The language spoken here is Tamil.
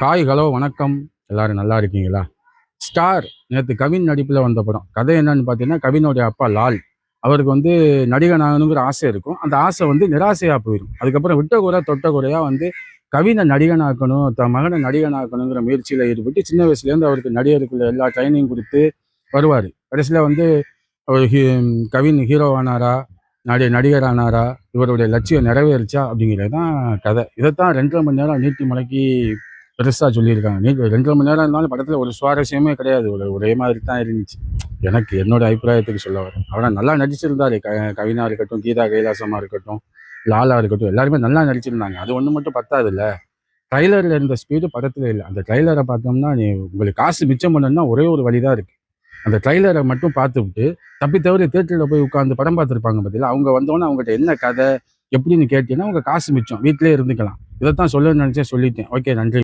ஹாய் ஹலோ வணக்கம். எல்லாரும் நல்லா இருக்கீங்களா? ஸ்டார் நேற்று கவின் நடிப்பில் வந்த படம். கதை என்னன்னு பார்த்தீங்கன்னா கவினுடைய அப்பா லால். அவருக்கு வந்து நடிகன் ஆகணுங்கிற ஆசை இருக்கும். அந்த ஆசை வந்து நிராசையாக போயிடும் அதுக்கப்புறம் விட்டகுறை தொட்டகுறையாக வந்து கவினை நடிகனாக்கணும் தன் மகனை நடிகனாக்கணுங்கிற முயற்சியில் ஈடுபட்டு சின்ன வயசுலேருந்து அவருக்கு நடிகருக்குள்ள எல்லா ட்ரைனிங் கொடுத்து வருவார். கடைசியில் வந்து அவர் ஹீ கவின் ஹீரோ ஆனாரா நடி நடிகர் ஆனாரா இவருடைய லட்சியம் நிறைவேறுச்சா அப்படிங்கிறது தான் கதை. இதைத்தான் ரெண்டரை மணி நேரம் நீட்டி மலைக்கு பெருசாக சொல்லியிருக்காங்க. நீ ரெண்டரை மணி நேரம் இருந்தாலும் படத்தில் ஒரு சுவாரஸ்யமே கிடையாது. ஒரு ஒரே மாதிரி தான் இருந்துச்சு. எனக்கு என்னோட அபிப்பிராயத்துக்கு சொல்ல வரேன். ஆனால் நல்லா நடிச்சிருந்தாரு. க கவினா இருக்கட்டும் கீதா கைலாசமாக இருக்கட்டும் லாலா இருக்கட்டும் எல்லாருமே நல்லா நடிச்சிருந்தாங்க. அது ஒன்று மட்டும் பத்தாது இல்லை ட்ரைலரில் இருந்த ஸ்பீடு படத்தில் இல்லை. அந்த ட்ரைலரை பார்த்தோம்னா நீ உங்களுக்கு காசு மிச்சம் பண்ணணும்னா ஒரே ஒரு வழி தான் இருக்குது அந்த ட்ரைலரை மட்டும் பார்த்துவிட்டு தப்பி தவிர தேட்டரில் போய் உட்காந்து படம் பார்த்துருப்பாங்க பார்த்தீங்களா அவங்க வந்தோன்னே அவங்ககிட்ட என்ன கதை எப்படின்னு கேட்டீங்கன்னா அவங்க காசு மிச்சம். வீட்டிலே இருந்துக்கலாம். இதைத்தான் சொல்ல நினச்சேன் சொல்லிட்டேன். ஓகே நன்றி.